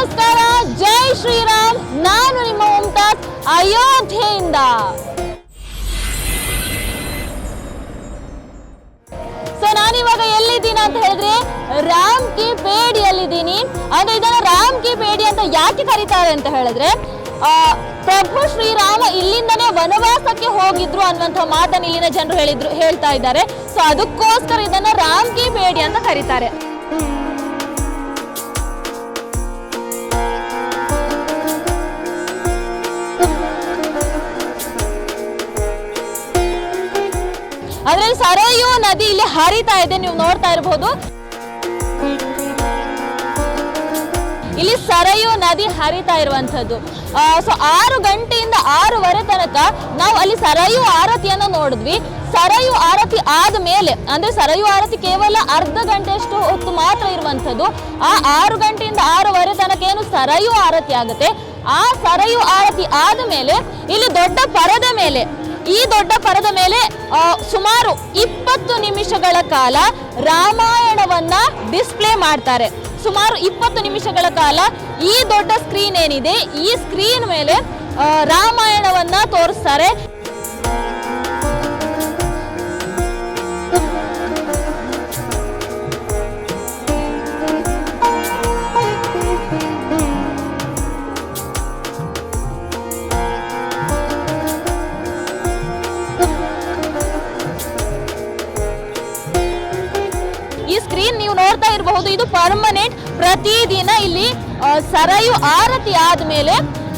ನಮಸ್ಕಾರ. ಜೈ ಶ್ರೀರಾಮ್. ನಾನು ನಿಮ್ಮ ಮುಮ್ತಾಜ್ ಅಯೋಧ್ಯೆಯಿಂದ. ಸೊ ನಾನಿವಾಗ ಎಲ್ಲಿದ್ದೀನಿ ಅಂತ ಹೇಳಿದ್ರೆ ರಾಮ್ ಕಿ ಪೇಡಿಯಲ್ಲಿದ್ದೀನಿ. ಅಂದ್ರೆ ಇದನ್ನ ರಾಮ್ ಕಿ ಪೇಡಿ ಅಂತ ಯಾಕೆ ಕರೀತಾರೆ ಅಂತ ಹೇಳಿದ್ರೆ ಆ, ಪ್ರಭು ಶ್ರೀರಾಮ ಇಲ್ಲಿಂದನೇ ವನವಾಸಕ್ಕೆ ಹೋಗಿದ್ರು ಅನ್ನುವಂಥ ಮಾತನ್ನು ಇಲ್ಲಿನ ಜನರು ಹೇಳಿದ್ರು ಹೇಳ್ತಾ ಇದ್ದಾರೆ. ಸೊ ಅದಕ್ಕೋಸ್ಕರ ಇದನ್ನ ರಾಮ್ ಕಿ ಪೇಡಿ ಅಂತ ಕರೀತಾರೆ. ಆದ್ರೆ ಸರಯು ನದಿ ಇಲ್ಲಿ ಹರಿತಾ ಇದೆ, ನೀವು ನೋಡ್ತಾ ಇರಬಹುದು ಇಲ್ಲಿ ಸರಯು ನದಿ ಹರಿತಾ ಇರುವಂತದ್ದು ಸೊ ಆರು ಗಂಟೆಯಿಂದ ಆರೂವರೆ ತನಕ ನಾವು ಅಲ್ಲಿ ಸರಯು ಆರತಿಯನ್ನು ನೋಡಿದ್ವಿ. ಸರಯು ಆರತಿ ಆದ ಮೇಲೆ ಅಂದ್ರೆ ಸರಯು ಆರತಿ ಕೇವಲ ಅರ್ಧ ಗಂಟೆಯಷ್ಟು ಹೊತ್ತು ಮಾತ್ರ ಇರುವಂತದ್ದು ಆ ಆರು ಗಂಟೆಯಿಂದ ಆರೂವರೆ ತನಕ ಏನು ಸರಯು ಆರತಿ ಆಗುತ್ತೆ. ಆ ಸರಯು ಆರತಿ ಆದ ಮೇಲೆ ಇಲ್ಲಿ ದೊಡ್ಡ ಪರದ ಮೇಲೆ ಈ ದೊಡ್ಡ ಪರದ ಮೇಲೆ ಸುಮಾರು ಇಪ್ಪತ್ತು ನಿಮಿಷಗಳ ಕಾಲ ರಾಮಾಯಣವನ್ನ ಡಿಸ್ಪ್ಲೇ ಮಾಡ್ತಾರೆ. ಸುಮಾರು ಇಪ್ಪತ್ತು ನಿಮಿಷಗಳ ಕಾಲ ಈ ದೊಡ್ಡ ಸ್ಕ್ರೀನ್ ಏನಿದೆ, ಈ ಸ್ಕ್ರೀನ್ ಮೇಲೆ ರಾಮಾಯಣವನ್ನ ತೋರಿಸ್ತಾರೆ. ಪರ್ಮನೆಂಟ್ ಪ್ರತಿದಿನ ಇಲ್ಲಿ ಸರಯು ಆರತಿ ಆದ್ಮೇಲೆ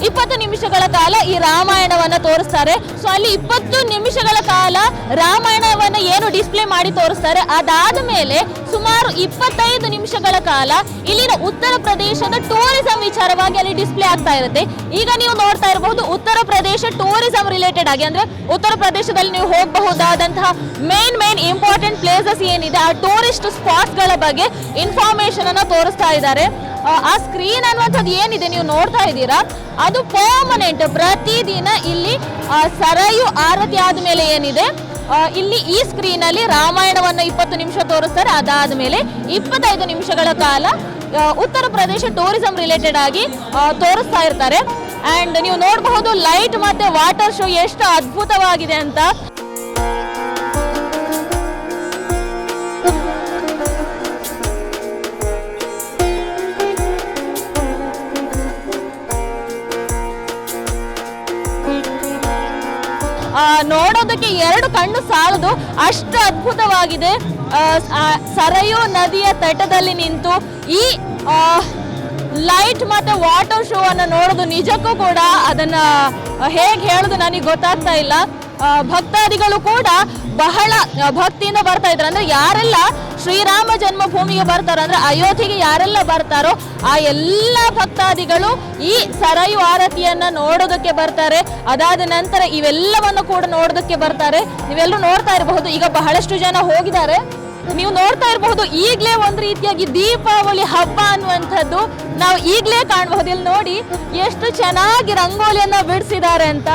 ಇಪ್ಪತ್ತು ನಿಮಿಷಗಳ ಕಾಲ ಈ ರಾಮಾಯಣವನ್ನ ತೋರಿಸ್ತಾರೆ. ಸೊ ಅಲ್ಲಿ ಇಪ್ಪತ್ತು ನಿಮಿಷಗಳ ಕಾಲ ರಾಮಾಯಣವನ್ನ ಏನು ಡಿಸ್ಪ್ಲೇ ಮಾಡಿ ತೋರಿಸ್ತಾರೆ. ಅದಾದ ಮೇಲೆ ಸುಮಾರು ಇಪ್ಪತ್ತೈದು ನಿಮಿಷಗಳ ಕಾಲ ಇಲ್ಲಿನ ಉತ್ತರ ಪ್ರದೇಶದ ಟೂರಿಸಂ ವಿಚಾರವಾಗಿ ಅಲ್ಲಿ ಡಿಸ್ಪ್ಲೇ ಆಗ್ತಾ ಇರುತ್ತೆ. ಈಗ ನೀವು ನೋಡ್ತಾ ಇರಬಹುದು ಉತ್ತರ ಪ್ರದೇಶ ಟೂರಿಸಂ ರಿಲೇಟೆಡ್ ಆಗಿ ಅಂದ್ರೆ ಉತ್ತರ ಪ್ರದೇಶದಲ್ಲಿ ನೀವು ಹೋಗಬಹುದಾದಂತಹ ಮೇನ್ ಮೇನ್ ಇಂಪಾರ್ಟೆಂಟ್ ಪ್ಲೇಸಸ್ ಏನಿದೆ ಆ ಟೂರಿಸ್ಟ್ ಸ್ಪಾಟ್ಸ್ಗಳ ಬಗ್ಗೆ ಇನ್ಫಾರ್ಮೇಶನ್ ಅನ್ನ ತೋರಿಸ್ತಾ ಇದ್ದಾರೆ. ಆ, ಸ್ಕ್ರೀನ್ ಅನ್ನುವಂಥದ್ದು ಏನಿದೆ ನೀವು ನೋಡ್ತಾ ಇದ್ದೀರಾ? ಅದು ಪರ್ಮನೆಂಟ್ ಪ್ರತಿದಿನ ಇಲ್ಲಿ ಸರಯು ಆರತಿ ಆದ್ಮೇಲೆ ಏನಿದೆ? ಆ, ಇಲ್ಲಿ ಈ ಸ್ಕ್ರೀನ್ ಅಲ್ಲಿ ರಾಮಾಯಣವನ್ನು ಇಪ್ಪತ್ತು ನಿಮಿಷ ತೋರಿಸ್ತಾರೆ. ಅದಾದ ಮೇಲೆ ಇಪ್ಪತ್ತೈದು ನಿಮಿಷಗಳ ಕಾಲ ಉತ್ತರ ಪ್ರದೇಶ ಟೂರಿಸಂ ರಿಲೇಟೆಡ್ ಆಗಿ ತೋರಿಸ್ತಾ ಇರ್ತಾರೆ. ಅಂಡ್ ನೀವು ನೋಡಬಹುದು ಲೈಟ್ ಮತ್ತೆ ವಾಟರ್ ಶೋ ಎಷ್ಟು ಅದ್ಭುತವಾಗಿದೆ ಅಂತ. ನೋಡೋದಕ್ಕೆ ಎರಡು ಕಣ್ಣು ಸಾಲದು. ಅಷ್ಟು ಅದ್ಭುತವಾಗಿದೆ. ಸರಯು ನದಿಯ ತಟದಲ್ಲಿ ನಿಂತು ಈ ಲೈಟ್ ಮತ್ತು ವಾಟರ್ ಶೋ ಅನ್ನು ನೋಡೋದು ನಿಜಕ್ಕೂ ಕೂಡ ಅದನ್ನ ಹೇಗೆ ಹೇಳೋದು ನನಗೆ ಗೊತ್ತಾಗ್ತಾ ಇಲ್ಲ. ಭಕ್ತಾದಿಗಳು ಕೂಡ ಬಹಳ ಭಕ್ತಿಯಿಂದ ಬರ್ತಾ ಇದ್ದಾರೆ. ಅಂದ್ರೆ ಯಾರೆಲ್ಲ ಶ್ರೀರಾಮ ಜನ್ಮಭೂಮಿಗೆ ಬರ್ತಾರೋ, ಅಂದ್ರೆ ಅಯೋಧ್ಯೆಗೆ ಯಾರೆಲ್ಲ ಬರ್ತಾರೋ, ಆ ಎಲ್ಲ ಭಕ್ತಾದಿಗಳು ಈ ಸರಯು ಆರತಿಯನ್ನ ನೋಡೋದಕ್ಕೆ ಬರ್ತಾರೆ. ಅದಾದ ನಂತರ ಇವೆಲ್ಲವನ್ನು ಕೂಡ ನೋಡೋದಕ್ಕೆ ಬರ್ತಾರೆ. ನೀವೆಲ್ಲರೂ ನೋಡ್ತಾ ಇರಬಹುದು, ಈಗ ಬಹಳಷ್ಟು ಜನ ಹೋಗಿದ್ದಾರೆ. ನೀವು ನೋಡ್ತಾ ಇರಬಹುದು, ಈಗಲೇ ಒಂದು ರೀತಿಯಾಗಿ ದೀಪಾವಳಿ ಹಬ್ಬ ಅನ್ನುವಂಥದ್ದು ನಾವು ಈಗಲೇ ಕಾಣಬಹುದು. ಇಲ್ಲಿ ನೋಡಿ, ಎಷ್ಟು ಚೆನ್ನಾಗಿ ರಂಗೋಲಿಯನ್ನ ಬಿಡಿಸಿದ್ದಾರೆ ಅಂತ.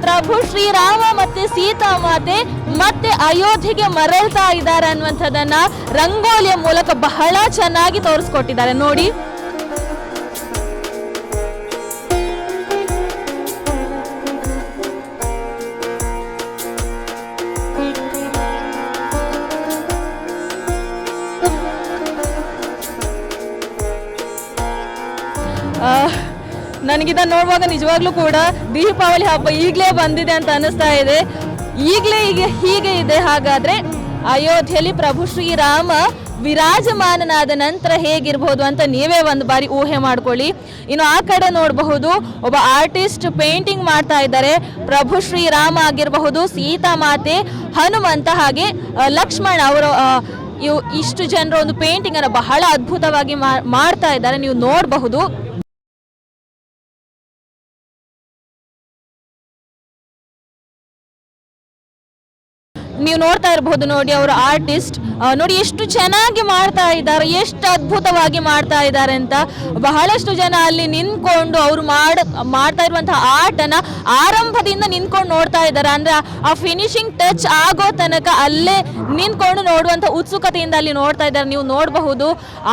ಪ್ರಭು ಶ್ರೀರಾಮ ಮತ್ತೆ ಸೀತಾಮಾತೆ ಮತ್ತೆ ಅಯೋಧ್ಯೆಗೆ ಮರಳ್ತಾ ಇದ್ದಾರೆ ಅನ್ನುವಂಥದ್ದನ್ನ ರಂಗೋಲಿಯ ಮೂಲಕ ಬಹಳ ಚೆನ್ನಾಗಿ ತೋರಿಸ್ಕೊಟ್ಟಿದ್ದಾರೆ. ನೋಡಿ. ಆ, ನನಗಿದನ್ನ ನೋಡುವಾಗ ನಿಜವಾಗ್ಲೂ ಕೂಡ ದೀಪಾವಳಿ ಹಬ್ಬ ಈಗಲೇ ಬಂದಿದೆ ಅಂತ ಅನಿಸ್ತಾ ಇದೆ. ಈಗಲೇ ಈಗ ಹೀಗೆ ಇದೆ. ಹಾಗಾದ್ರೆ ಅಯೋಧ್ಯೆಯಲ್ಲಿ ಪ್ರಭು ಶ್ರೀರಾಮ ವಿರಾಜಮಾನನಾದ ನಂತರ ಹೇಗಿರ್ಬೋದು ಅಂತ ನೀವೇ ಒಂದು ಬಾರಿ ಊಹೆ ಮಾಡ್ಕೊಳ್ಳಿ. ಇನ್ನು ಆ ಕಡೆ ನೋಡಬಹುದು, ಒಬ್ಬ ಆರ್ಟಿಸ್ಟ್ ಪೇಂಟಿಂಗ್ ಮಾಡ್ತಾ ಇದ್ದಾರೆ. ಪ್ರಭು ಶ್ರೀರಾಮ ಆಗಿರಬಹುದು, ಸೀತಾ ಮಾತೆ, ಹನುಮಂತ ಹಾಗೆ ಲಕ್ಷ್ಮಣ ಅವರು ಇವು ಇಷ್ಟು ಜನರು ಒಂದು ಪೇಂಟಿಂಗ್ ಅನ್ನು ಬಹಳ ಅದ್ಭುತವಾಗಿ ಮಾಡ್ತಾ ಇದ್ದಾರೆ. ನೀವು ನೋಡಬಹುದು. ನೀವು ನೋಡ್ತಾ ಇರಬಹುದು ನೋಡಿ ಅವರು ಆರ್ಟಿಸ್ಟ್ ನೋಡಿ ಎಷ್ಟು ಚೆನ್ನಾಗಿ ಮಾಡ್ತಾ ಇದ್ದಾರೆ, ಎಷ್ಟು ಅದ್ಭುತವಾಗಿ ಮಾಡ್ತಾ ಇದ್ದಾರೆ ಅಂತ. ಬಹಳಷ್ಟು ಜನ ಅಲ್ಲಿ ನಿಂತ್ಕೊಂಡು ಅವರು ಮಾಡ, ಮಾಡ್ತಾ ಇರುವಂತಹ ಆರ್ಟನ್ನ ಆರಂಭದಿಂದ ನಿಂತ್ಕೊಂಡು ನೋಡ್ತಾ ಇದ್ದಾರೆ. ಅಂದ್ರೆ ಆ ಫಿನಿಶಿಂಗ್ ಟಚ್ ಆಗೋ ತನಕ ಅಲ್ಲೇ ನಿಂತ್ಕೊಂಡು ನೋಡುವಂತ ಉತ್ಸುಕತೆಯಿಂದ ಅಲ್ಲಿ ನೋಡ್ತಾ ಇದ್ದಾರೆ. ನೀವು ನೋಡಬಹುದು,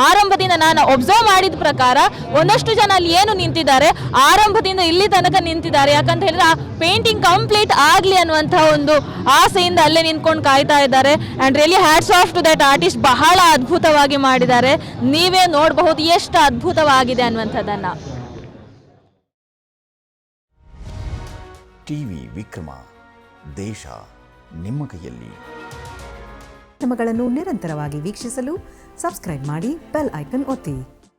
ಆರಂಭದಿಂದ ನಾನು ಒಬ್ಸರ್ವ್ ಮಾಡಿದ ಪ್ರಕಾರ ಒಂದಷ್ಟು ಜನ ಅಲ್ಲಿ ಏನು ನಿಂತಿದ್ದಾರೆ, ಆರಂಭದಿಂದ ಇಲ್ಲಿ ತನಕ ನಿಂತಿದ್ದಾರೆ. ಯಾಕಂತ ಹೇಳಿದ್ರೆ ಆ ಪೇಂಟಿಂಗ್ ಕಂಪ್ಲೀಟ್ ಆಗ್ಲಿ ಅನ್ನುವಂತಹ ಒಂದು ಆಸೆಯಿಂದ ಅಲ್ಲೇ ನಿಂತ್ಕೊಂಡು ಕಾಯ್ತಾ ಇದ್ದಾರೆ. And really hats off to that artist ಬಹಳ ಅದ್ಭುತವಾಗಿ ಮಾಡಿದ್ದಾರೆ. ನೀವೇ ನೋಡಬಹುದು ಎಷ್ಟು ಅದ್ಭುತವಾಗಿದೆ ಅನ್ನುವಂಥದ್ದನ್ನ. ಟಿವಿ ವಿಕ್ರಮ. ದೇಶ ನಿಮ್ಮ ಕೈಯಲ್ಲಿ. ನಿರಂತರವಾಗಿ ವೀಕ್ಷಿಸಲು ಸಬ್ಸ್ಕ್ರೈಬ್ ಮಾಡಿ ಬೆಲ್ ಐಕನ್ ಒತ್ತಿ.